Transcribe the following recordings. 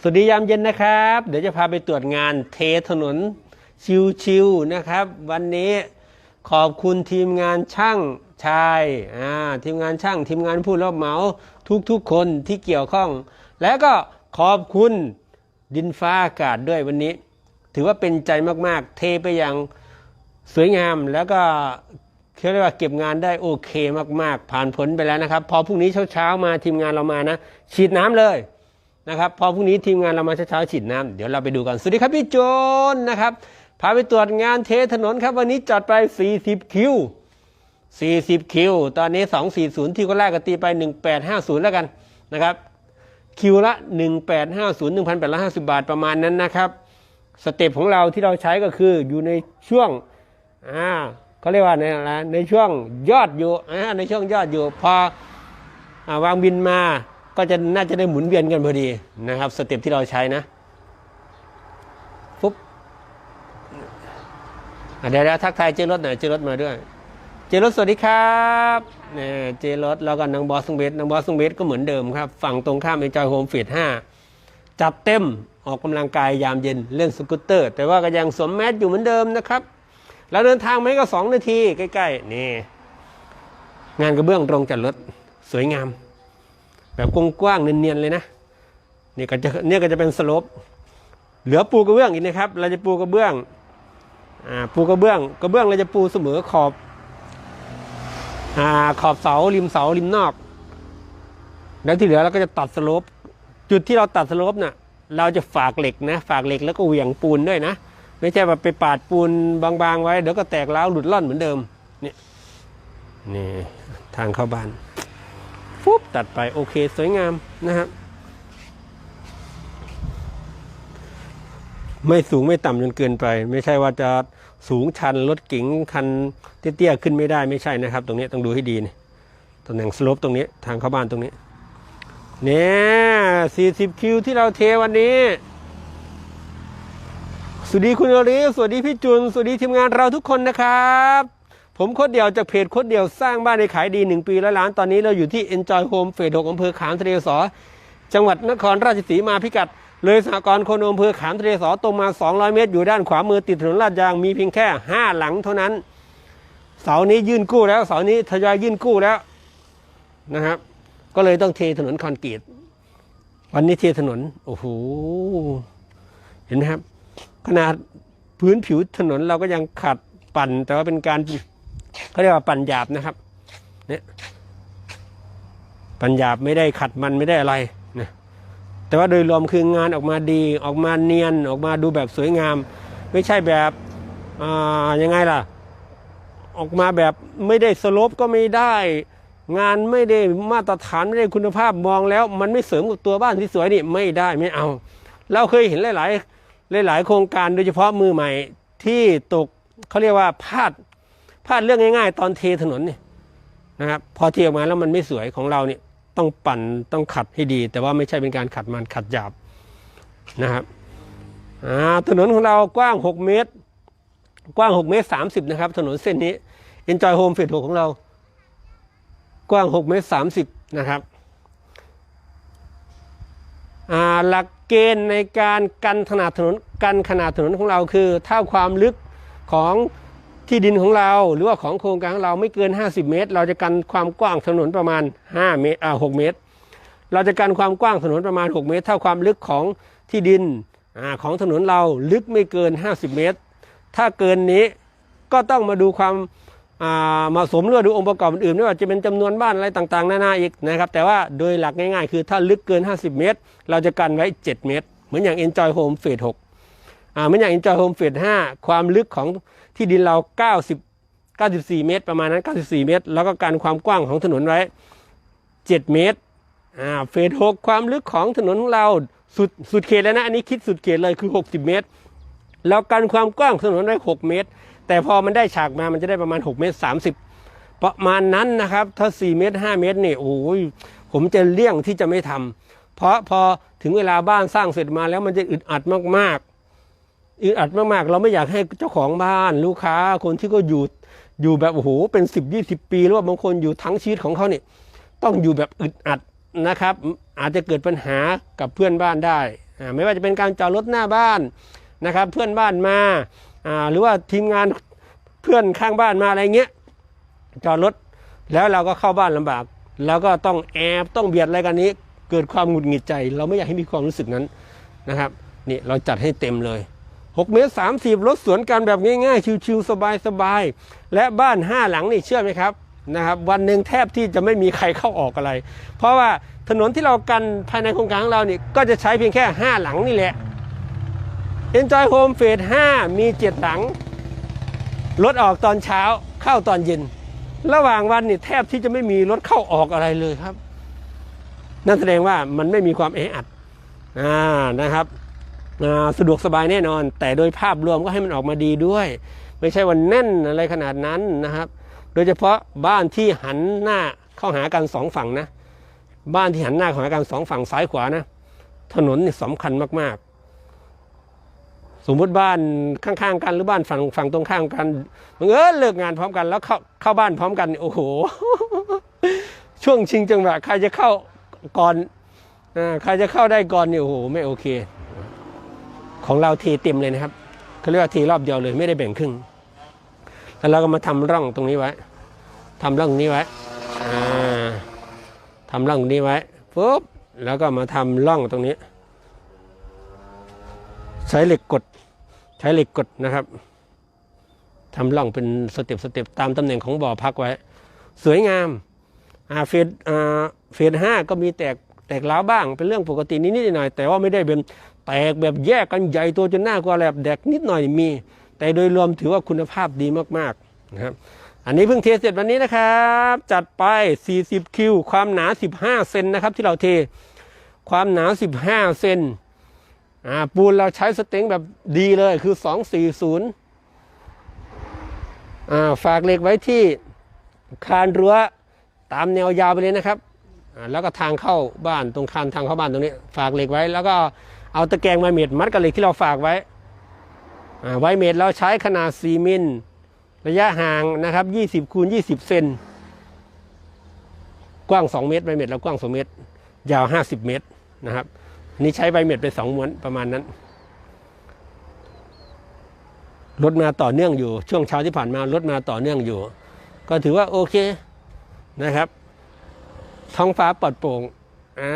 สวัสดียามเย็นนะครับ เดี๋ยวจะพาไปตรวจงานเทถนนชิวๆนะครับ วันนี้ขอบคุณทีมงานช่างชายอ่าทีมงานช่างทีมงานผู้รับเหมาทุกๆคนที่เกี่ยวข้อง และก็ขอบคุณดินฟ้าอากาศด้วยวันนี้ ถือว่าเป็นใจมากๆ เทไปอย่างสวยงามแล้วก็เขาเรียกว่าเก็บงานได้โอเคมากๆ ผ่านผลไปแล้วนะครับ พอพรุ่งนี้เช้าๆมาทีมงานเรามานะ ฉีดน้ำเลย นะครับพอพรุ่งนี้ทีมงานเรามาเช้าๆฉีดน้ำเดี๋ยวเราไปดูกันสวัสดีครับพี่โจนนะครับพาไปตรวจงานเทถนนครับวันนี้จัดไป 40 คิว 40 คิว ตอนนี้ 240 ที่ก็แรกก็ตีไป 1850 แล้วกันนะครับคิวละ 1850 1,850 บาทประมาณนั้นนะครับสเต็ปของเราที่เราใช้ก็คืออยู่ในช่วงอ่าเขาเรียกว่าในอะไรในช่วงยอดอยู่อ่าในช่วงยอดอยู่พออวางบินมา ก็จะน่าจะได้หมุนเวียนกันพอดีนะครับ สเต็ปที่เราใช้นะฟุ๊บอะเดี๋ยวเทักทายเจรถหน่อยเจรถมาด้วย เจรถสวัสดีครับเนี่ยเจรถแล้วก็นางบอสซุงเบสนางบอสซุงเบสก็เหมือนเดิมครับ ฝั่งตรงข้ามเอ็นจอยโฮมฟีดห้าจัดเต็มออกกำลังกายยามเย็นเล่นสกูตเตอร์ แต่ว่าก็ยังสวมแมสอยู่เหมือนเดิมนะครับ แล้วเดินทางไม่ก็สองนาทีใกล้ๆนี่งานกระเบื้องตรงจัดรถสวยงาม แบบกว้างๆเนียนๆเลยนะนี่ก็จะเนี่ยก็จะเป็นสลปเหลือปูกระเบื้องอีกนะครับ เราจะปูกระเบื้องอ่าปูกระเบื้องกระเบื้องเราจะปูเสมอขอบอ่าขอบเสาริมเสาริมนอก แล้วที่เหลือเราก็จะตัดสลปจุดที่เราตัดสโลปน่ะเราจะฝากเหล็กนะฝากเหล็กแล้วก็เหวี่ยงปูนด้วยนะ ไม่ใช่แบบไปปาดปูนบางๆไว้เดี๋ยวก็แตกร้วหลุดล่อนเหมือนเดิมนี่นี่ทางเข้าบ้าน ฟุบตัดไปโอเคสวยงามนะครับไม่สูงไม่ต่ำจนเกินไป ไม่ใช่ว่าจะสูงชันรถเก๋งคันเตี้ยๆขึ้นไม่ได้ไม่ใช่นะครับ ตรงนี้ต้องดูให้ดีนี่ตำแหน่งสโลปตรงนี้ทางเข้าบ้านตรงนี้เนี่ย40 คิวที่เราเทวันนี้ สวัสดีคุณอริสวัสดีพี่จุน สวัสดีทีมงานเราทุกคนนะครับ ผมโคดเดียวจากเพจโคดเดียวสร้างบ้านในขายดี 1 ปีแล้วล้านตอนนี้เราอยู่ที่ Enjoy Home เฟส6อำเภอขามทะเลสอ จังหวัดนครราชสีมาพิกัด เลยสหกรณ์คนมอำเภอขามทะเลสอตรงมา 200 เมตร อยู่ด้านขวามือติดถนนลาดยางมีเพียงแค่ 5 หลังเท่านั้น เสานี้ยื่นกู้แล้วเสานี้ทยอยยื่นกู้แล้วนะครับก็เลยต้องเทถนนคอนกรีตวันนี้เทถนนโอ้โหเห็นไหมครับ ขนาดพื้นผิวถนนเราก็ยังขัดปั่น แต่ว่าเป็นการ เขาเรียกว่าปั่นหยาบนะครับ เนี่ยปั่นหยาบไม่ได้ขัดมันไม่ได้อะไรนะแต่ว่าโดยรวมคืองานออกมาดีออกมาเนียนออกมาดูแบบสวยงาม ไม่ใช่แบบอ่ายังไงล่ะ ออกมาแบบไม่ได้สลปก็ไม่ได้งานไม่ได้มาตรฐานไม่ได้คุณภาพมองแล้ว มันไม่เสริมกับตัวบ้านที่สวยนี่ไม่ได้ไม่เอา เราเคยเห็นหลาย ๆ หลาย ๆ โครงการโดยเฉพาะมือใหม่ที่ตกเขาเรียกว่าพลาด พลาดเรื่องง่ายๆ ตอนเทถนนเนี่ยนะครับพอเทออกมาแล้วมันไม่สวยของเราเนี่ยต้องปั่นต้องขัดให้ดี แต่ว่าไม่ใช่เป็นการขัดมันขัดหยาบนะครับถนนของเรากว้าง 6 เมตร กว้าง 6 เมตร 30 นะครับ ถนนเส้นนี้ Enjoy Home เฟส6ของเรา กว้าง 6 เมตร 30 นะครับหลักเกณฑ์ในการกันขนาดถนนกันขนาดถนนของเราคือ ถ้าความลึกของ ที่ดินของเราหรือว่าของโครงการของเราไม่เกิน 50 เมตร เราจะกันความกว้างถนนประมาณ 5 เมตรอ่า6เมตร เราจะกันความกว้างถนนประมาณ 6 เมตรถ้าความลึกของที่ดินอาของถนนเราลึกไม่เกิน 50 เมตร ถ้าเกินนี้ก็ต้องมาดูความอ่าเหมาะสมหรือดูองค์ประกอบอื่นๆไม่ว่าจะเป็นจำนวนบ้านอะไรต่างๆ นานาอีกนะครับ แต่ว่าโดยหลักง่ายๆ คือถ้าลึกเกิน 50 เมตร เราจะกันไว้ 7 เมตร เหมือนอย่าง Enjoy Home Phase 6อ่าเหมือนอย่าง Enjoy Home Phase 5 ความลึกของ ที่ดินเรา 90 94 เมตร ประมาณนั้น 94 เมตร แล้วก็กันความกว้างของถนนไว้ 7 เมตรอ่าเฟส6ความลึกของถนนของเราสุดสุดเขตแล้วนะอันนี้คิดสุดเขตเลยคือ 60 เมตร แล้วกันความกว้างถนนได้6 เมตร แต่พอมันได้ฉากมามันจะได้ประมาณ 6 เมตร 30 ประมาณนั้นนะครับ ถ้า 4 เมตร 5 เมตรเนี่ยโอ้ยผมจะเลี่ยงที่จะไม่ทำเพราะพอถึงเวลาบ้านสร้างเสร็จมาแล้วมันจะอึดอัดมากๆ อึดอัดมากๆ เราไม่อยากให้เจ้าของบ้านลูกค้าคนที่ก็อยู่อยู่แบบโอ้โหเป็น 10 20 ปีหรือว่าบางคนอยู่ทั้งชีวิตของเขาเนี่ยต้องอยู่แบบอึดอัดนะครับ อาจจะเกิดปัญหากับเพื่อนบ้านได้ไม่ว่าจะเป็นการจอดรถหน้าบ้านนะครับ เพื่อนบ้านมาหรือว่าทีมงานเพื่อนข้างบ้านมาอะไรเงี้ยจอดรถแล้วเราก็เข้าบ้านลำบาก แล้วก็ต้องแอบต้องเบียดอะไรกันนี้ เกิดความหงุดหงิดใจ เราไม่อยากให้มีความรู้สึกนั้นนะครับนี่เราจัดให้เต็มเลย 6เมตร30 รถสวนกันแบบง่ายๆ ชิวๆสบายๆ และบ้าน 5 หลังนี่เชื่อไหมครับนะครับวันหนึ่งแทบที่จะไม่มีใครเข้าออกอะไร เพราะว่าถนนที่เรากันภายในโครงการของเราเนี่ยก็จะใช้เพียงแค่ 5 หลังนี่แหละ Enjoy Home Phase 5มี 7 หลังรถออกตอนเช้าเข้าตอนเย็น ระหว่างวันนี่แทบที่จะไม่มีรถเข้าออกอะไรเลยครับ นั่นแสดงว่ามันไม่มีความแออัดอ่านะครับ สะดวกสบายแน่นอน แต่โดยภาพรวมก็ให้มันออกมาดีด้วย ไม่ใช่วันแน่นอะไรขนาดนั้นนะครับ โดยเฉพาะบ้านที่หันหน้าเข้าหากันสองฝั่งนะ บ้านที่หันหน้าเข้าหากันสองฝั่งซ้ายขวานะ ถนนนี่สำคัญมากๆ สมมติบ้านข้างๆกันหรือบ้านฝั่งฝั่งตรงข้ามกันบังเออเลิกงานพร้อมกันแล้วเข้าเข้าบ้านพร้อมกันโอ้โห ช่วงชิงจังหวะใครจะเข้าก่อนอใครจะเข้าได้ก่อนนี่โอ้โหไม่โอเค ของเราทีเต็มเลยนะครับเขาเรียกว่าทีรอบเดียวเลยไม่ได้แบ่งครึ่ง แล้วเราก็มาทำร่องตรงนี้ไว้ทำร่องนี้ไว้อ่าทำร่องนี้ไว้ปุ๊บแล้วก็มาทำร่องตรงนี้ ใช้เหล็กกด ใช้เหล็กกดนะครับทำร่องเป็นสเต็ปสเต็ปตามตำแหน่งของบ่อพักไว้ สวยงามอาเฟสอาเฟสห้าก็มีแตกแตกร้าวบ้างเป็นเรื่องปกตินิดๆหน่อยแต่ว่าไม่ได้เป็น แตกแบบแยกกันใหญ่ตัวจนหน้ากลัวแลบแดกนิดหน่อยมี แต่โดยรวมถือว่าคุณภาพดีมากๆนะครับอันนี้เพิ่งเทเสร็จวันนี้นะครับ จัดไป 40 คิว ความหนา 15 เซนนะครับที่เราเท ความหนา 15 เซนอ่าปูนเราใช้สเต็งแบบดีเลยคือ 240อ่าฝากเหล็กไว้ที่คานรั้วตามแนวยาวไปเลยนะครับ แล้วก็ทางเข้าบ้านตรงคานทางเข้าบ้านตรงนี้ ฝากเหล็กไว้แล้วก็ เอาตะแกรงมาเม็ดมัดกับเหล็กที่เราฝากไว้ไว้เม็ดเราใช้ขนาด 4 มิล ระยะห่างนะครับ 20คูณ20 เซนกว้าง 2 เมตรใบเม็ดเรากว้าง 2 เมตร ยาว 50 เมตรนะครับนนี้ใช้ใบเม็ดไป2ม้วนประมาณนั้นรถมาต่อเนื่องอยู่ช่วงเช้าที่ผ่านมารถมาต่อเนื่องอยู่ ก็ถือว่าโอเคนะครับ ท้องฟ้าปลอดโปร่งอ่า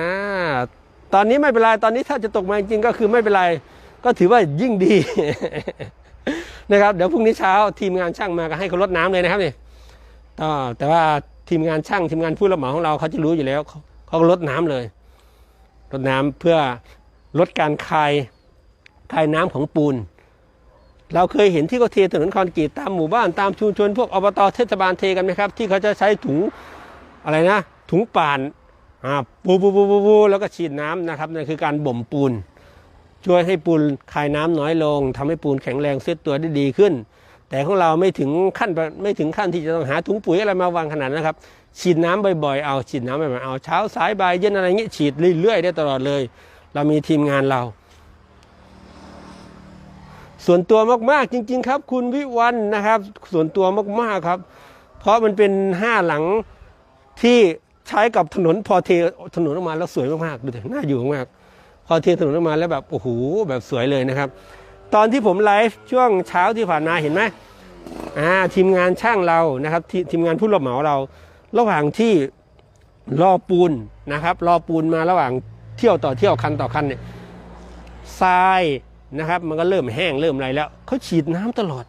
ตอนนี้ไม่เป็นไรตอนนี้ถ้าจะตกมาจริงๆก็คือไม่เป็นไร ก็ถือว่ายิ่งดีนะครับเดี๋ยวพรุ่งนี้เช้าทีมงานช่างมาก็ให้เขาลดน้ำเลยนะครับนี่แต่ว่าทีมงานช่างทีมงานผู้รับเหมาของเราเขาจะรู้อยู่แล้วเขาก็ลดน้ำเลยลดน้ำเพื่อลดการคายคายน้ำของปูน เราเคยเห็นที่เขาเทถนนคอนกรีตตามหมู่บ้านตามชุมชนพวกอบตเทศบาลเทกันไหมครับ ที่เขาจะใช้ถุงอะไรนะ ถุงป่าน ปูปูปูปูปูแล้วก็ฉีดน้ำนะครับนั่นคือการบ่มปูน ช่วยให้ปูนคายน้ำน้อยลงทำให้ปูนแข็งแรงเซตตัวได้ดีขึ้น แต่ของเราไม่ถึงขั้นไม่ถึงขั้นที่จะต้องหาถุงปุ๋ยอะไรมาวางขนาดนะครับ ฉีดน้ำบ่อยๆเอาฉีดน้ำบ่อยๆเอาเช้าสายบ่ายเย็นอะไรเงี้ยฉีดเรื่อยๆได้ตลอดเลย เรามีทีมงานเรา ส่วนตัวมากๆจริง ๆ ครับ คุณวิวันนะครับ ส่วนตัวมากๆครับ เพราะมันเป็นห้าหลังที่ ใช้กับถนนพอเทถนนออกมาแล้วสวยมากๆดูดิน่าอยู่มากๆพอเทถนนออกมาแล้วแบบโอ้โหแบบสวยเลยนะครับ ตอนที่ผมไลฟ์ช่วงเช้าที่ผ่านมาเห็นไหมอ่าทีมงานช่างเรานะครับททีมงานผู้รับเหมาเรา ระหว่างที่รอปูนนะครับรอปูนมาระหว่างเที่ยวต่อเที่ยวคันต่อคันเนี่ยทรายนะครับ มันก็เริ่มแห้งเริ่มอะไรแล้วเขาฉีดน้ำตลอด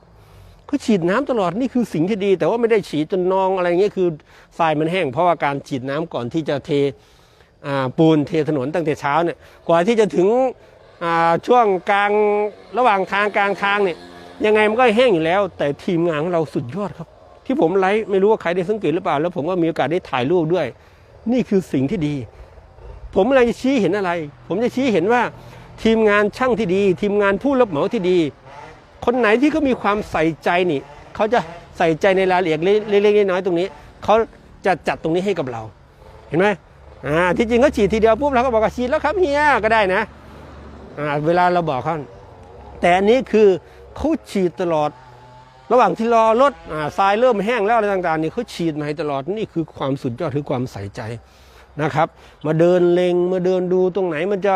เขาฉีดน้ำตลอดนี่คือสิ่งที่ดี แต่ว่าไม่ได้ฉีดจนนองอะไรเงี้ยคือทรายมันแห้งเพราะว่าการฉีดน้ำก่อนที่จะเทปูนเทถนนตั้งแต่เช้าเนี่ยกว่าที่จะถึงช่วงกลางระหว่างทางกลางทางเนี่ยยังไงมันก็แห้งอยู่แล้ว แต่ทีมงานของเราสุดยอดครับ ที่ผมไลฟ์ไม่รู้ว่าใครได้สังเกตหรือเปล่า แล้วผมก็มีโอกาสได้ถ่ายรูปด้วย นี่คือสิ่งที่ดี ผมอะไรจะชี้เห็นอะไร ผมจะชี้เห็นว่าทีมงานช่างที่ดี ทีมงานผู้รับเหมาที่ดี คนไหนที่เขามีความใส่ใจนี่เขาจะใส่ใจในรายละเอียดเล็กๆน้อยๆตรงนี้เขาจะจัดตรงนี้ให้กับเรา เห็นไหมอ่าที่จริงก็ฉีดทีเดียวปุ๊บเราก็บอกว่าฉีดแล้วครับเฮียก็ได้นะอ่าเวลาเราบอกเขาแต่อันนี้คือเขาฉีดตลอด ระหว่างที่รอรถอ่าทรายเริ่มแห้งแล้วอะไรต่างๆนี่เขาฉีดมาให้ตลอดนี่คือความสุดยอดคือความใส่ใจ นะครับ มาเดินเลงมาเดินดูตรงไหนมันจะ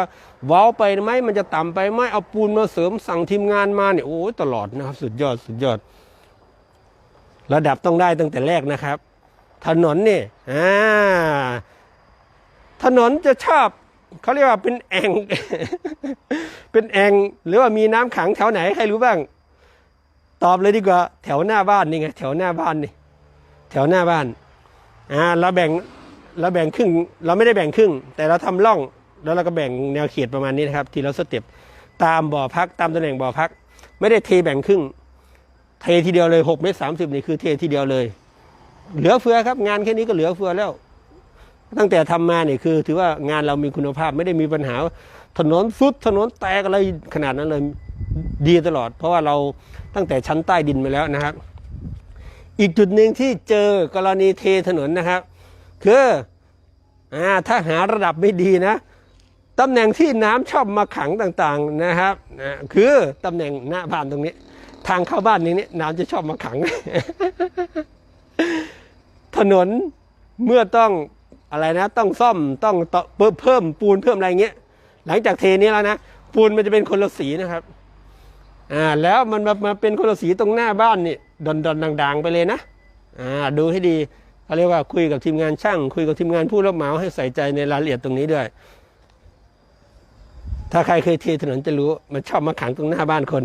เว้าไปไหมมันจะต่ำไปไหมเอาปูนมาเสริมสั่งทีมงานมาเนี่ยโอ้ยตลอดนะครับ สุดยอดสุดยอด ระดับต้องได้ตั้งแต่แรกนะครับ ถนนเนี่ยอ่าถนนจะชอบเขาเรียกว่าเป็นแองเป็นแองหรือว่ามีน้ำขังแถวไหนใครรู้บ้าง ตอบเลยดีกว่า แถวหน้าบ้านนี่ไงแถวหน้าบ้านนี่แถวหน้าบ้านอ่าเราแบ่ง เราแบ่งครึ่งเราไม่ได้แบ่งครึ่ง แต่เราทำร่องแล้วเราก็แบ่งแนวเขตประมาณนี้นะครับที่เราสเต็ปตามบ่อพักตามตำแหน่งบ่อพัก ไม่ได้เทแบ่งครึ่ง เททีเดียวเลยหกเมตรสามสิบนี่คือเททีเดียวเลย เหลือเฟือครับ งานแค่นี้ก็เหลือเฟือแล้ว ตั้งแต่ทำมาเนี่ยคือ ถือว่างานเรามีคุณภาพไม่ได้มีปัญหา ถนนฟุดถนนแตกอะไรขนาดนั้นเลยดีตลอด เพราะว่าเราตั้งแต่ชั้นใต้ดินมาแล้วนะครับ อีกจุดหนึ่งที่เจอกรณีเทถนนนะครับ คืออ่าถ้าหาระดับไม่ดีนะตำแหน่งที่น้ำชอบมาขังต่างๆนะครับนะคือตำแหน่งหน้าบ้านตรงนี้ ทางเข้าบ้านนี้นี่น้ำจะชอบมาขัง ถนนเมื่อต้องอะไรนะ ต้องซ่อมต้องเพิ่มเพิ่มปูนเพิ่มอะไรเงี้ยหลังจากเทนี้แล้วนะปูนมันจะเป็นคนละสีนะครับอ่าแล้วมันมามาเป็นคนละสีตรงหน้าบ้านนี่ดอนดอนๆดัง ๆ ไปเลยนะอ่าดูให้ดี เขาเรียกว่าคุยกับทีมงานช่าง คุยกับทีมงานผู้รับเหมาให้ใส่ใจในรายละเอียดตรงนี้ด้วย ถ้าใครเคยเทถนนจะรู้ มันชอบมาขังตรงหน้าบ้านคน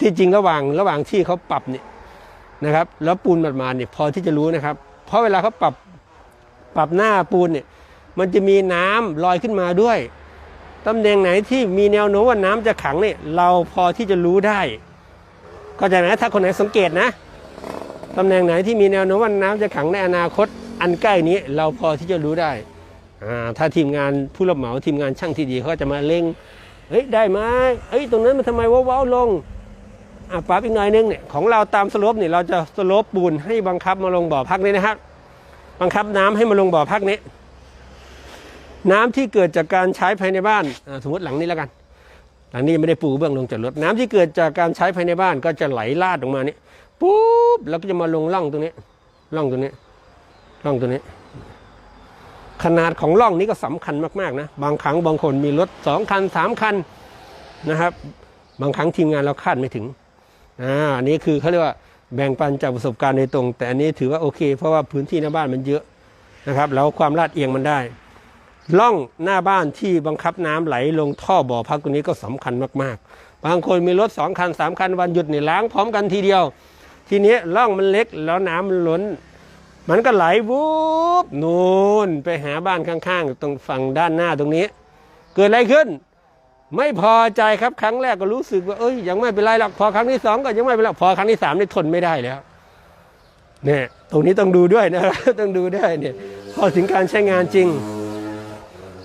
ที่จริงระหว่างระหว่างที่เขาปรับเนี่ยนะครับ แล้วปูนมาเนี่ยพอที่จะรู้นะครับ เพราะเวลาเขาปรับปรับหน้าปูนเนี่ย มันจะมีน้ำลอยขึ้นมาด้วยตำแหน่งไหนที่มีแนวโน้มว่าน้ำจะขังเนี่ยเราพอที่จะรู้ได้ก็จะไหมถ้าคนไหนสังเกตนะ ตำแหน่งไหนที่มีแนวโน้มว่าน้ำจะขังในอนาคตอันใกล้นี้เราพอที่จะรู้ได้ถ้าทีมงานผู้รับเหมาทีมงานช่างที่ดีเขาจะมาเล็งเฮ้ยได้ไหมเฮ้ยตรงนั้นมันทำไมว้าวๆลงอะปรับอีกหน่อยนึงเนี่ยของเราตามสลปเนี่ยเราจะสลปปูนให้บังคับมาลงบ่อพักนี้นะครับ บังคับน้ำให้มาลงบ่อพักนี้ น้ำที่เกิดจากการใช้ภายในบ้านสมมติหลังนี้แล้วกัน หลังนี้ไม่ได้ปูเบื้องลงจากรถน้ำที่เกิดจากการใช้ภายในบ้านก็จะไหลลาดออกมาเนี่ ปุ๊บแล้วก็จะมาลงร่องตรงนี้ร่องตรงนี้ร่องตรงนี้ ขนาดของร่องนี้ก็สำคัญมากๆนะบางครั้งบางคนมีรถสองคันสามคันนะครับ บางครั้งทีมงานเราคาดไม่ถึงอ่าอันนี้คือเขาเรียกว่าแบ่งปันจากประสบการณ์โดยตรง แต่อันนี้ถือว่าโอเค เพราะว่าพื้นที่หน้าบ้านมันเยอะนะครับ แล้วความลาดเอียงมันได้ล่องหน้าบ้านที่บังคับน้ำไหลลงท่อบ่อพักตรงนี้ก็สำคัญมากๆ บางคนมีรถสองคันสามคันวันหยุดเนี่ยล้างพร้อมกันทีเดียว ทีนี้ล่องมันเล็กแล้วน้ำมันล้น มันก็ไหลวูบนูนไปหาบ้านข้างๆตรงฝั่งด้านหน้าตรงนี้ เกิดอะไรขึ้น ไม่พอใจครับครั้งแรกก็รู้สึกว่าเอ้ยยังไม่เป็นไรหรอกพอครั้งที่สองก็ยังไม่เป็นไรพอครั้งที่สามนี่ทนไม่ได้แล้วเนี่ยตรงนี้ต้องดูด้วยนะครับต้องดูด้วยเนี่ยพอถึงการใช้งานจริง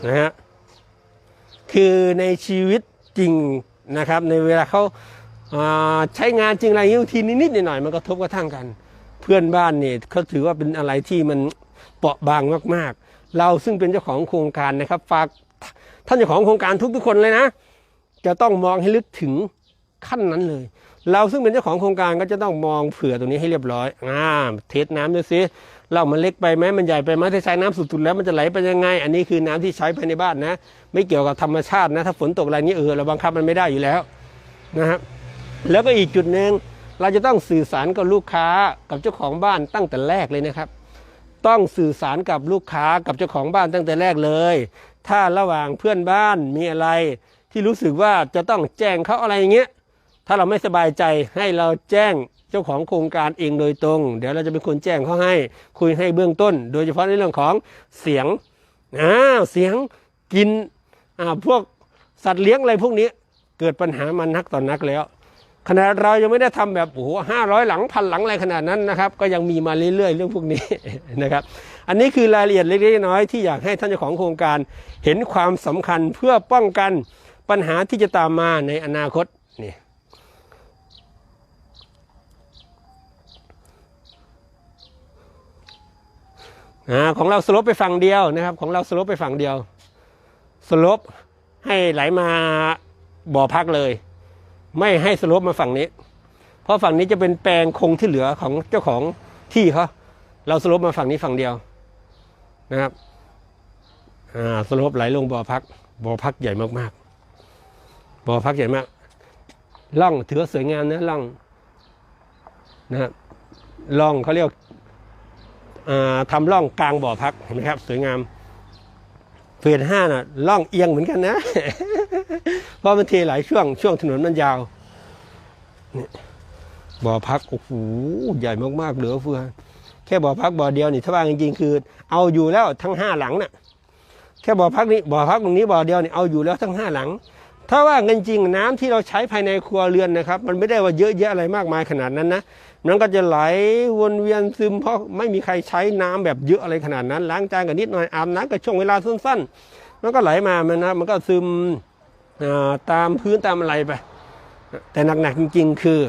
นะฮะคือในชีวิตจริงนะครับในเวลาเขา ใช้งานจริงอะไรย่งนี้บางทีนิดๆหน่อยๆมันก็ทบกระทั่งกัน เพื่อนบ้านเนี่ยเขาถือว่าเป็นอะไรที่มันเปราะบางมากๆ เราซึ่งเป็นเจ้าของโครงการนะครับ ฝากท่านเจ้าของโครงการทุกๆคนเลยนะ จะต้องมองให้ลึกถึงขั้นนั้นเลย เราซึ่งเป็นเจ้าของโครงการก็จะต้องมองเผื่อตรงนี้ให้เรียบร้อยอ่าเทสน้ำดูซิเรามันเล็กไปไหมมันใหญ่ไปไหมถ้าใช้น้ำสุดๆแล้วมันจะไหลไปยังไง อันนี้คือน้ำที่ใช้ภายในบ้านนะ ไม่เกี่ยวกับธรรมชาตินะ ถ้าฝนตกอะไรนี้เออเราบังคับมันไม่ได้อยู่แล้วนะครับ แล้วก็อีกจุดหนึ่งเราจะต้องสื่อสารกับลูกค้ากับเจ้าของบ้านตั้งแต่แรกเลยนะครับ ต้องสื่อสารกับลูกค้ากับเจ้าของบ้านตั้งแต่แรกเลย ถ้าระหว่างเพื่อนบ้านมีอะไรที่รู้สึกว่าจะต้องแจ้งเขาอะไรอย่างเงี้ยถ้าเราไม่สบายใจให้เราแจ้งเจ้าของโครงการเองโดยตรง เดี๋ยวเราจะเป็นคนแจ้งเขาให้คุยให้เบื้องต้น โดยเฉพาะในเรื่องของเสียงอ่าเสียงกินอ่าพวกสัตว์เลี้ยงอะไรพวกนี้เกิดปัญหามานักต่อนนักแล้ว ขนาดเรายังไม่ได้ทำแบบโอ้โหห้าร้อยหลังพันหลังอะไรขนาดนั้นนะครับ ก็ยังมีมาเรื่อยๆ เรื่องพวกนี้นะครับ อันนี้คือรายละเอียดเล็กๆน้อยๆที่อยากให้ท่านเจ้าของโครงการเห็นความสำคัญเพื่อป้องกันปัญหาที่จะตามมาในอนาคตนี่อของเราสลบไปฝั่งเดียวนะครับ ของเราสลบไปฝั่งเดียวสลบให้ไหลมาบ่อพักเลย ไม่ให้สลบมาฝั่งนี้ เพราะฝั่งนี้จะเป็นแปลงคงที่เหลือของเจ้าของที่เขาเราสลบมาฝั่งนี้ฝั่งเดียวนะครับอ่าสโลปไหลลงบ่อพักบ่อพักใหญ่มากๆบ่อพักใหญ่มากล่องถือสวยงามนะล่องนะครับล่องเขาเรียกอ่าทำล่องกลางบ่อพักเห็นไหมครับ สวยงาม เฟสห้าน่ะล่องเอียงเหมือนกันนะ เพราะมันเทหลายช่วงช่วงถนนมันยาวนี่บ่อพักโอ้โหใหญ่มากๆเหลือเฟือแค่บ่อพักบ่อเดียวนี่ถ้าว่าจริงๆคือ เอาอยู่แล้วทั้งห้าหลังน่ะ แค่บ่อพักนี้บ่อพักตรงนี้บ่อเดียวนี่เอาอยู่แล้วทั้งห้าหลัง ถ้าว่าเงินจริงน้ำที่เราใช้ภายในครัวเรือนนะครับ มันไม่ได้ว่าเยอะแยะอะไรมากมายขนาดนั้นนะ มันก็จะไหลวนเวียนซึมเพราะไม่มีใครใช้น้ำแบบเยอะอะไรขนาดนั้น ล้างจานกันนิดหน่อยอาบน้ำกับช่วงเวลาสั้นๆ มันก็ไหลมามันนะมันก็ซึมตามพื้นตามอะไรไป แต่หนักๆจริงๆ คือ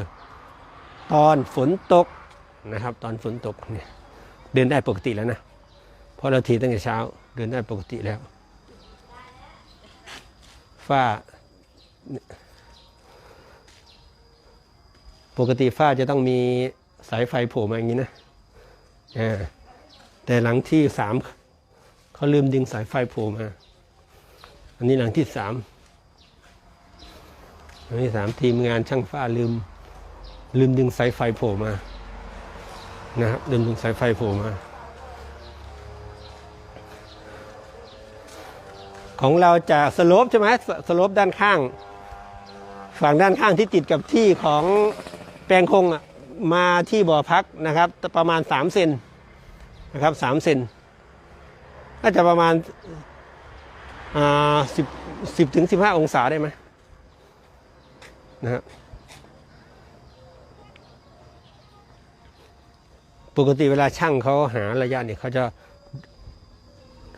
ตอนฝนตกนะครับ ตอนฝนตกเนี่ยเดินได้ปกติแล้วนะเพราะเราทีตั้งแต่เช้าเดินได้ปกติแล้วฝ้า ปกติฝ้าจะต้องมีสายไฟโผล่มาอย่างนี้นะแต่หลังที่สามเขาลืมดึงสายไฟโผล่มา อันนี้หลังที่สามหลังที่สามทีมงานช่างฝ้าลืม ลืมดึงสายไฟโผล่มา นะครับเดินดึงสายไฟโผล่มา ของเราจะสโลปใช่ไหมสสโลปด้านข้าง ฝั่งด้านข้างที่ติดกับที่ของ แปลงคงมาที่บ่อพักนะครับ ประมาณ 3 เซนนะครับ3เซนน่าจะประมาณอ่าสิบสิบถึงสิบห้าองศาได้ไหมนะครับปกติเวลาช่างเขาหาระยะเนี่ยเขาจะ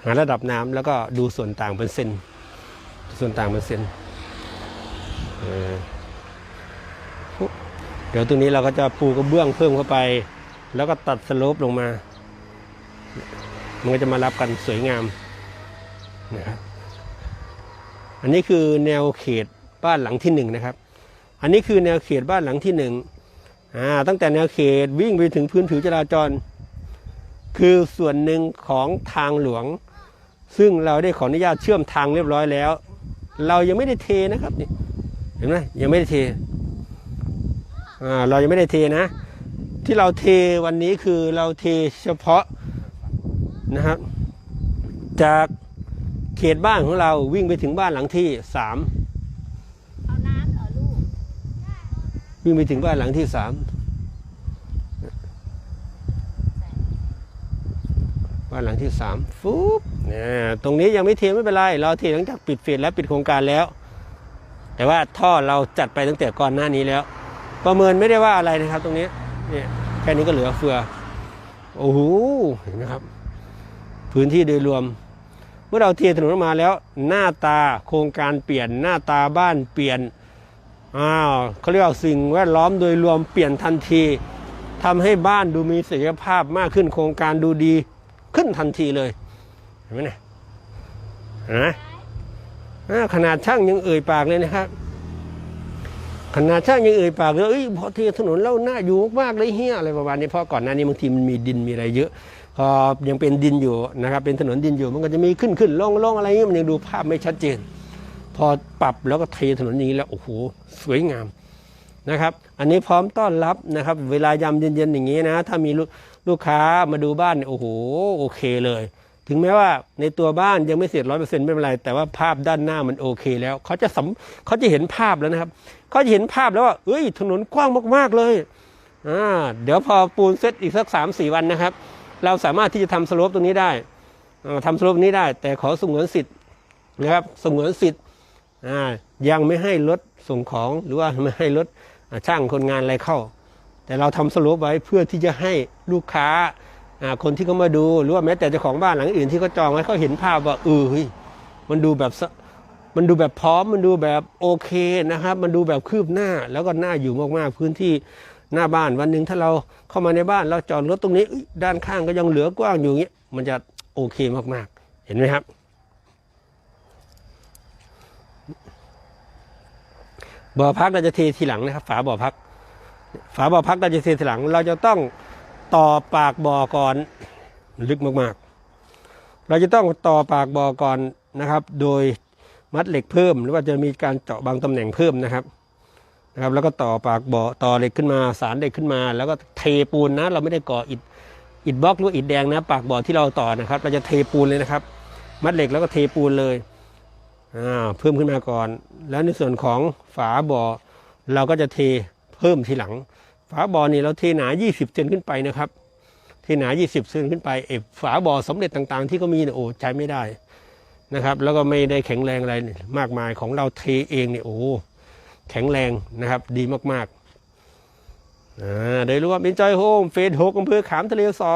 หาระดับน้ำแล้วก็ดูส่วนต่างเป็นเซนส่วนต่างเป็นเซนเออ ดี๋ยวตรงนี้เราก็จะปูกระเบื้องเพิ่มเข้าไป แล้วก็ตัดสโลปลงมา มันก็จะมารับกันสวยงามนะครับอันนี้คือแนวเขตบ้านหลังที่หนึ่งนะครับ อันนี้คือแนวเขตบ้านหลังที่หนึ่งอ่าตั้งแต่แนวเขตวิ่งไปถึงพื้นผิวจราจร คือส่วนหนึ่งของทางหลวง ซึ่งเราได้ขออนุญาตเชื่อมทางเรียบร้อยแล้ว เรายังไม่ได้เทนะครับนี่เห็นไหมยังไม่ได้เท เรายังไม่ได้เทนะ ที่เราเทวันนี้คือเราเทเฉพาะนะครับ จากเขตบ้านของเราวิ่งไปถึงบ้านหลังที่สามวิ่งไปถึงบ้านหลังที่สามบ้านหลังที่สามฟุ๊บเนี่ยตรงนี้ยังไม่เทไม่เป็นไรเราเทหลังจากปิดเฟสและปิดโครงการแล้ว แต่ว่าท่อเราจัดไปตั้งแต่ก่อนหน้านี้แล้ว ประเมินไม่ได้ว่าอะไรนะครับ ตรงนี้เนี่ยแค่นี้ก็เหลือเฟือ โอ้โหเห็นไหมครับ พื้นที่โดยรวม เมื่อเราเทถนนมาแล้ว หน้าตาโครงการเปลี่ยนหน้าตาบ้านเปลี่ยนอ้าวเขาเรียกว่าสิ่งแวดล้อมโดยรวมเปลี่ยนทันทีทำให้บ้านดูมีศักยภาพมากขึ้นโครงการดูดีขึ้นทันทีเลยเห็นไหมเนี่ยนไหมอ่าขนาดช่างยังเอ่ยปากเลยนะครับ ขนาดช่างยังเอ่ยปากเลยเอ้ยพอเทถนนแล้วน่าอยู่มากเลยเฮียอะไรประมาณนี้เพราะก่อนหน้านี้บางทีมันมีดินมีอะไรเยอะพอยังเป็นดินอยู่นะครับเป็นถนนดินอยู่มันก็จะมีขึ้นขึ้นลงลงอะไรเงี้ยมันยังดูภาพไม่ชัดเจน พอปรับแล้วก็เทถนนอย่างนี้แล้วโอ้โหสวยงามนะครับ อันนี้พร้อมต้อนรับนะครับ เวลายามเย็นๆอย่างนี้นะ ถ้ามีลูกค้ามาดูบ้านโอ้โหโอเคเลย ถึงแม้ว่าในตัวบ้านยังไม่เสร็จร้อยเปอร์เซ็นต์ไม่เป็นไร แต่ว่าภาพด้านหน้ามันโอเคแล้ว เขาจะสัมเขาจะเห็นภาพแล้วนะครับ เขาจะเห็นภาพแล้วว่าเอ้ย ถนนกว้างมากๆเลยอ่าเดี๋ยวพอปูนเสร็จอีกสักสามสี่วันนะครับ เราสามารถที่จะทำสโลปตรงนี้ได้อ่าทำสโลปนี้ได้ แต่ขอสงวนสิทธิ์นะครับสงวนสิทธิ์อ่ายังไม่ให้รถส่งของหรือว่าไม่ให้รถช่างคนงานอะไรเข้า แต่เราทำสโลปไว้เพื่อที่จะให้ลูกค้า คนที่เขามาดูหรือว่าแม้แต่เจ้าของบ้านหลังอื่นที่เขาจองไว้เขาเห็นภาพว่าเออมันดูแบบมันดูแบบพร้อมมันดูแบบโอเคนะครับ มันดูแบบคืบหน้าแล้วก็น่าอยู่มากๆพื้นที่หน้าบ้านวันหนึ่งถ้าเราเข้ามาในบ้านเราจอดรถตรงนี้ด้านข้างก็ยังเหลือกว้างอยู่างเงี้ยมันจะโอเคมากๆ เห็นไหมครับ บ่อพักเราจะเททีหลังนะครับ ฝาบ่อพัก ฝาบ่อพักเราจะเททีหลังเราจะต้อง ต่อปากบ่อก่อนลึกมากๆ เราจะต้องต่อปากบ่อก่อนนะครับ โดยมัดเหล็กเพิ่ม หรือว่าจะมีการเจาะบางตำแหน่งเพิ่มนะครับนะครับ แล้วก็ต่อปากบ่อต่อเหล็กขึ้นมาสารเหล็กขึ้นมา แล้วก็เทปูนนะ เราไม่ได้ก่ออิฐอิฐบล็อกหรืออิฐแดงนะ ปากบ่อที่เราต่อนะครับ เราจะเทปูนเลยนะครับ มัดเหล็กแล้วก็เทปูนเลยอ่าเพิ่มขึ้นมาก่อน แล้วในส่วนของฝาบ่อเราก็จะเทเพิ่มทีหลัง ฝาบ่อนี่เราเทหนา 20 เซนขึ้นไปนะครับเทหนา 20 เซนขึ้นไปเอฟฝาบ่อสำเร็จต่างๆ ที่ก็มีเนี่ยโอ้ใช้ไม่ได้นะครับ แล้วก็ไม่ได้แข็งแรงอะไรมากมายของเราเทเองเนี่ยโอ้แข็งแรงนะครับ ดีมากๆอ่าโดยรวมอินจอยโฮมเฟสหกอำเภอขามทะเลสอ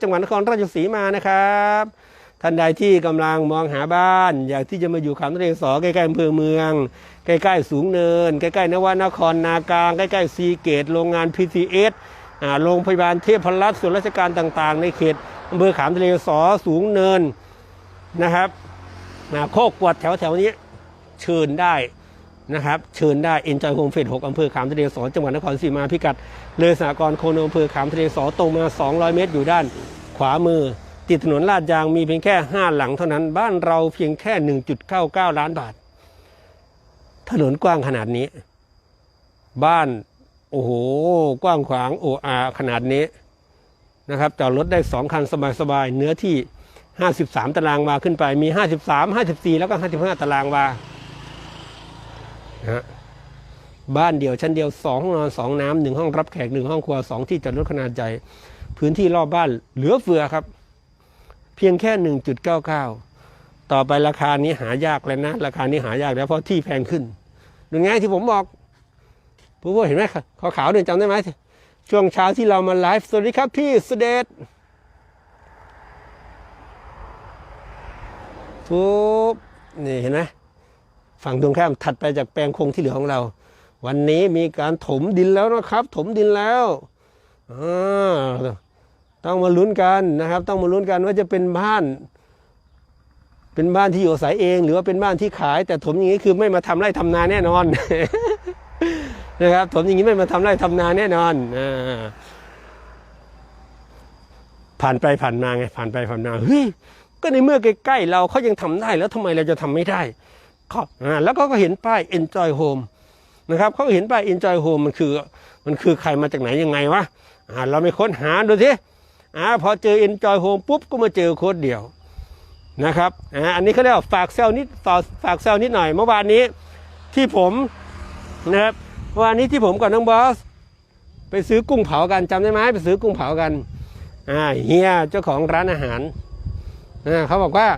จังหวัดนครราชสีมานะครับ ท่านใดที่กำลังมองหาบ้าน อยากที่จะมาอยู่ขามทะเลสอใกล้ๆอำเภอเมือง ใกล้ๆสูงเนิน ใกล้ๆนวนครนากลาง ใกล้ๆซีเกต โรงงาน PCS อ่าโรงพยาบาลเทพรัตน์ส่วนราชการต่างๆ ในเขตอำเภอขามทะเลสอสูงเนินนะครับโคกกวดแถวๆนี้เชิญได้นะครับเชิญได้ Enjoy Home Fest 6อำเภอขามทะเลสอจังหวัดนครศรีมาพิกัด เลยสหกรณ์โคนอำเภอขามทะเลสอตรงมา 200 เมตรอยู่ด้านขวามือ ติดถนนลาดยางมีเพียงแค่ 5 หลังเท่านั้น บ้านเราเพียงแค่ 1.99 ล้านบาท ถนนกว้างขนาดนี้ บ้านโอ้โหกว้างขวางโออาขนาดนี้นะครับจอดรถได้สองคันสบายๆเนื้อที่ 53 ตารางวาขึ้นไปมี 53 54 แล้วก็ 55 ตารางวานะบ้านเดียวชั้นเดียวสองห้องนอนสองน้ำหนึ่งห้องรับแขกหนึ่งห้องครัวสองที่จอดรถขนาดใหญ่พื้นที่รอบบ้านเหลือเฟือครับ เพียงแค่ 1.99 ต่อไปราคานี้หายากแล้วนะ ราคานี้หายากแล้วเพราะที่แพงขึ้นดูไงที่ผมบอกผู้ว่าเห็นไหมขาวขาวๆเดินจำได้ไหมช่วงเช้าที่เรามาไลฟ์สวัสดีครับพี่สเดชปุ๊บนี่เห็นไหมฝั่งตรงข้ามถัดไปจากแปลงคงที่เหลือของเรา วันนี้มีการถมดินแล้วนะครับ ถมดินแล้วอ่า ต้องมาลุ้นกันนะครับ ต้องมาลุ้นกันว่าจะเป็นบ้าน เป็นบ้านที่อยู่อาศัยเอง หรือว่าเป็นบ้านที่ขาย แต่ถมอย่างนี้คือไม่มาทำไร่ทำนาแน่นอนนะครับถมอย่างนี้ไม่มาทำไร่ทำนาแน่นอนอผ่านไปผ่านมาไงผ่านไปผ่านมาเฮ้ยก็ในเมื่อใกล้ๆเราเขายังทำได้แล้วทำไมเราจะทำไม่ได้เขาอ่าแล้วก็ก็เห็นป้าย enjoy home นะครับเขาเห็นป้าย enjoy home มันคือ มันคือใครมาจากไหนยังไงวะอ่าเราไปค้นหาดูสิ อ่าพอเจอ enjoy home ปุ๊บก็มาเจอโค้ดเดียวนะครับอ่าอันนี้เขาเรียกว่าฝากเซลล์นิดต่อฝากเซลล์นิดหน่อยเมื่อวานนี้ที่ผมนะครับเมื่อวานนี้ที่ผมกับน้องบอส ไปซื้อกุ้งเผากันจำได้ไหมไปซื้อกุ้งเผากันอ่าเฮียเจ้าของร้านอาหารอ่าเขาบอกว่า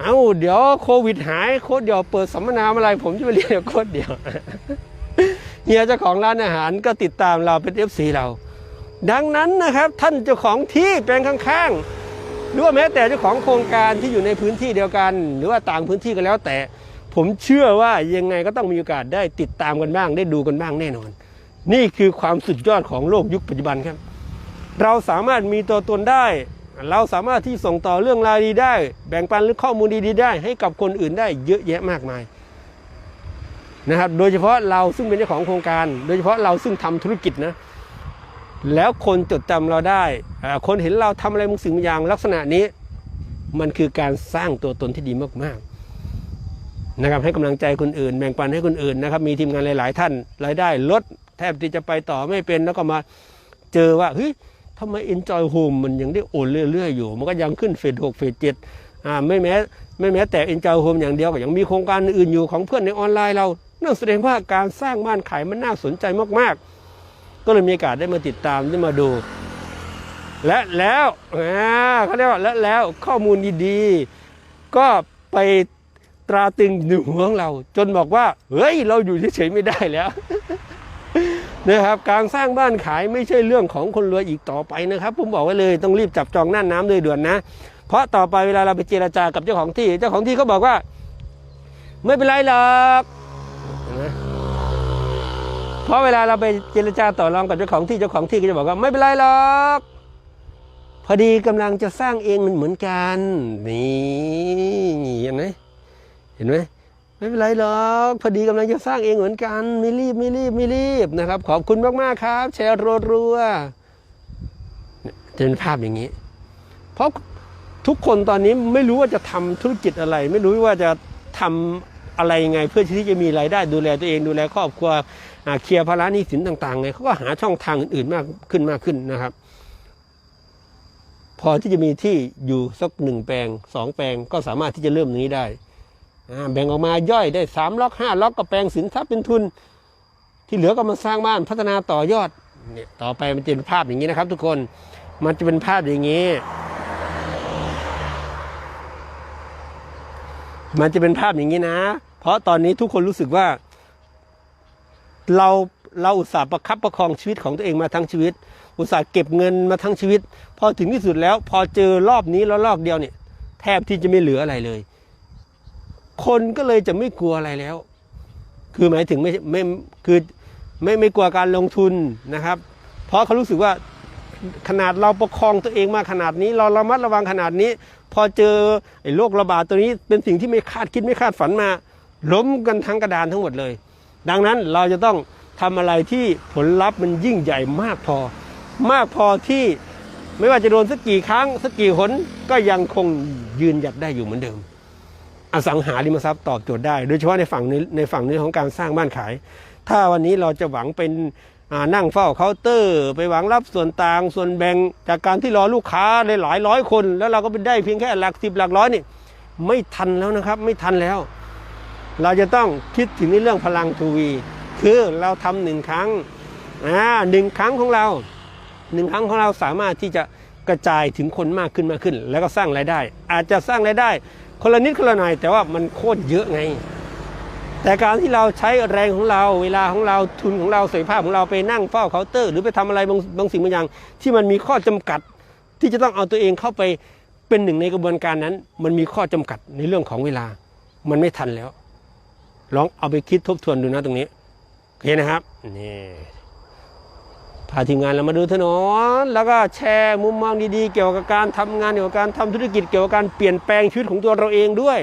เอ้าเดี๋ยวโควิดหายโค้ดเดียวเปิดสัมมนาอะไร ผมจะไปเรียนกับโค้ดเดียวเฮียเจ้าของร้านอาหารก็ติดตามเราเป็นเอฟซีเรา ดังนั้นนะครับท่านเจ้าของที่แปลงข้างๆ หรือว่าแม้แต่เจ้าของโครงการที่อยู่ในพื้นที่เดียวกัน หรือว่าต่างพื้นที่ก็แล้วแต่ ผมเชื่อว่ายังไงก็ต้องมีโอกาสได้ติดตามกันบ้าง ได้ดูกันบ้างแน่นอน นี่คือความสุดยอดของโลกยุคปัจจุบันครับ เราสามารถมีตัวตนได้ เราสามารถที่ส่งต่อเรื่องราวดีได้ แบ่งปันหรือข้อมูลดีๆได้ ให้กับคนอื่นได้เยอะแยะมากมายนะครับ โดยเฉพาะเราซึ่งเป็นเจ้าของโครงการ โดยเฉพาะเราซึ่งทำธุรกิจนะ แล้วคนจดจำเราได้คนเห็นเราทำอะไรบางสิ่งบางอย่างลักษณะนี้ มันคือการสร้างตัวตนที่ดีมากๆนะครับให้กำลังใจคนอื่น แบ่งปันให้คนอื่นนะครับ มีทีมงานหลาย ๆ ท่านรายได้ลดแทบที่จะไปต่อไม่เป็นแล้วก็มาเจอว่าเฮ้ยทำไม Enjoy Home มันยังได้โอนเรื่อย ๆ อยู่ มันก็ยังขึ้นเฟสหกเฟสเจ็ดอ่าไม่แม้ไม่แม้แต่ Enjoy Home อย่างเดียวก็ยังมีโครงการอื่นอยู่ของเพื่อนในออนไลน์เรานั่นแสดงว่าการสร้างบ้านขายมันน่าสนใจมากๆ ก็เลยมีโอกาสได้มาติดตามได้มาดู และแล้วเขาเรียกว่าและแล้วข้อมูลดีๆ ก็ไปตราตรึงหนูของเรา จนบอกว่า เฮ้ย เราอยู่เฉยๆไม่ได้แล้วนะครับการสร้างบ้านขายไม่ใช่เรื่องของคนรวยอีกต่อไปนะครับ ผมบอกไว้เลยต้องรีบจับจองหน้าน้ำเลยด่วนนะ เพราะต่อไปเวลาเราไปเจรจากับเจ้าของที่ เจ้าของที่เขาบอกว่า ไม่เป็นไรหรอก ราะเวลาเราไปเจรจาต่อรองกับเจ้าของที่เจ้าของที่ก็จะบอกว่าไม่เป็นไรหรอกพอดีกำลังจะสร้างเองมันเหมือนกันนี่เห็นไหมเห็นไหมไม่เป็นไรหรอกพอดีกำลังจะสร้างเองเหมือนกัน ไม่รีบไม่รีบไม่รีบนะครับ ขอบคุณมากๆครับ แชร์รัวๆเนี่ยจะเป็นภาพอย่างนี้ เพราะทุกคนตอนนี้ไม่รู้ว่าจะทำธุรกิจอะไร ไม่รู้ว่าจะทำอะไรยังไง เพื่อที่จะมีรายได้ดูแลตัวเองดูแลครอบครัว เคลียร์ภาระหนี้สินต่างๆไงเขาก็หาช่องทางอื่นๆมากขึ้นมากขึ้นนะครับ พอที่จะมีที่อยู่สักหนึ่งแปลงสองแปลงก็สามารถที่จะเริ่มนี้ได้แบ่งออกมาย่อยได้สามล็อกห้าล็อกก็แปลงสินทรัพย์เป็นทุน ที่เหลือก็มาสร้างบ้านพัฒนาต่อยอดเนี่ยต่อไปมันจะเป็นภาพอย่างนี้นะครับ ทุกคนมันจะเป็นภาพอย่างนี้ มันจะเป็นภาพอย่างนี้นะ เพราะตอนนี้ทุกคนรู้สึกว่า เราเราอุตส่าห์ประคับประคองชีวิตของตัวเองมาทั้งชีวิต อุตส่าห์เก็บเงินมาทั้งชีวิต พอถึงที่สุดแล้ว พอเจอรอบนี้แล้วรอบเดียวเนี่ย แทบที่จะไม่เหลืออะไรเลย คนก็เลยจะไม่กลัวอะไรแล้ว คือหมายถึงไม่ไม่คือไม่ไม่กลัวการลงทุนนะครับ เพราะเขารู้สึกว่าขนาดเราประคองตัวเองมาขนาดนี้ เราระมัดระวังขนาดนี้ พอเจอไอ้โรคระบาดตัวนี้เป็นสิ่งที่ไม่คาดคิดไม่คาดฝันมา ล้มกันทั้งกระดานทั้งหมดเลย ดังนั้นเราจะต้องทำอะไรที่ผลลัพธ์มันยิ่งใหญ่มากพอ มากพอที่ไม่ว่าจะโดนสักกี่ครั้งสักกี่หนก็ยังคงยืนหยัดได้อยู่เหมือนเดิม อสังหาริมทรัพย์ตอบโจทย์ได้ โดยเฉพาะในฝั่งในในฝั่งนี้ของการสร้างบ้านขาย ถ้าวันนี้เราจะหวังเป็นนั่งเฝ้าเคาน์เตอร์ ไปหวังรับส่วนต่างส่วนแบ่งจากการที่รอลูกค้าในหลายร้อยคน แล้วเราก็ไปได้เพียงแค่หลักสิบหลักร้อยนี่ไม่ทันแล้วนะครับ ไม่ทันแล้ว เราจะต้องคิดถึงในเรื่องพลังทูวี คือเราทำหนึ่งครั้งอ่าหนึ่งครั้งของเราหนึ่งครั้งของเราสามารถที่จะกระจายถึงคนมากขึ้นมากขึ้น แล้วก็สร้างรายได้ อาจจะสร้างรายได้ คนละนิดคนละหน่อยแต่ว่ามันโคตรเยอะไง แต่การที่เราใช้แรงของเราเวลาของเราทุนของเราศักยภาพของเราไปนั่งเฝ้าเคาน์เตอร์ หรือไปทำอะไรบางบางสิ่งบางอย่าง ที่มันมีข้อจำกัดที่จะต้องเอาตัวเองเข้าไปเป็นหนึ่งในกระบวนการนั้น มันมีข้อจำกัดในเรื่องของเวลามันไม่ทันแล้ว ลองเอาไปคิดทบทวนดูนะตรงนี้โอเคนะครับนี่พาทีมงานเรามาดูถนนแล้วก็แชร์มุมมองดีๆ เกี่ยวกับการทำงานเกี่ยวกับการทำธุรกิจเกี่ยวกับการเปลี่ยนแปลงชีวิตของตัวเราเองด้วย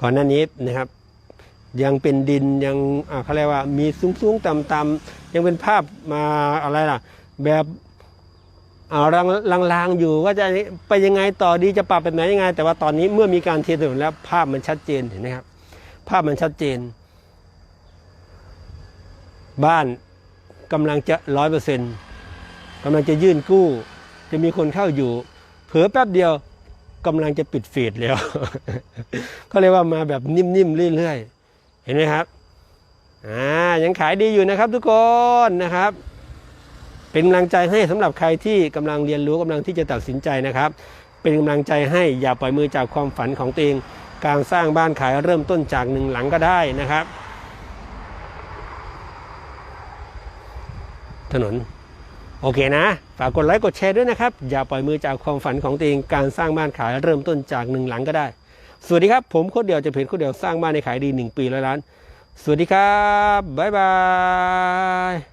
ก่อนหน้านี้นะครับ ยังเป็นดินยังอ่าเขาเรียกว่ามีสูงสูงต่ำต่ำๆยังเป็นภาพมาอะไรล่ะ แบบ อ่าลางลางอยู่ว่าจะไปยังไงต่อดีจะปรับแบบไหนยังไง แต่ว่าตอนนี้เมื่อมีการเทถนนแล้วภาพมันชัดเจนเห็นไหมครับ ภาพมันชัดเจน บ้านกำลังจะร้อยเปอร์เซ็นต์กำลังจะยื่นกู้ จะมีคนเข้าอยู่ เผลอแป๊บเดียวกำลังจะปิดฟีดแล้วเขาเรียกว่ามาแบบนิ่มๆเรื่อยๆ เห็นไหมครับอ่ายังขายดีอยู่นะครับทุกคนนะครับ เป็นกำลังใจให้สำหรับใครที่กำลังเรียนรู้กำลังที่จะตัดสินใจนะครับ เป็นกำลังใจให้อย่าปล่อยมือจากความฝันของตัวเอง การสร้างบ้านขายเริ่มต้นจากหนึ่งหลังก็ได้นะครับ ถนนโอเคนะ ฝากกดไลค์กดแชร์ด้วยนะครับ อย่าปล่อยมือจากความฝันของตัวเอง การสร้างบ้านขายเริ่มต้นจากหนึ่งหลังก็ได้ สวัสดีครับ ผมโคดเดียวจะเพจโคดเดียวสร้างบ้านในขายดี 1 ปีร้อยล้าน สวัสดีครับ บ๊ายบาย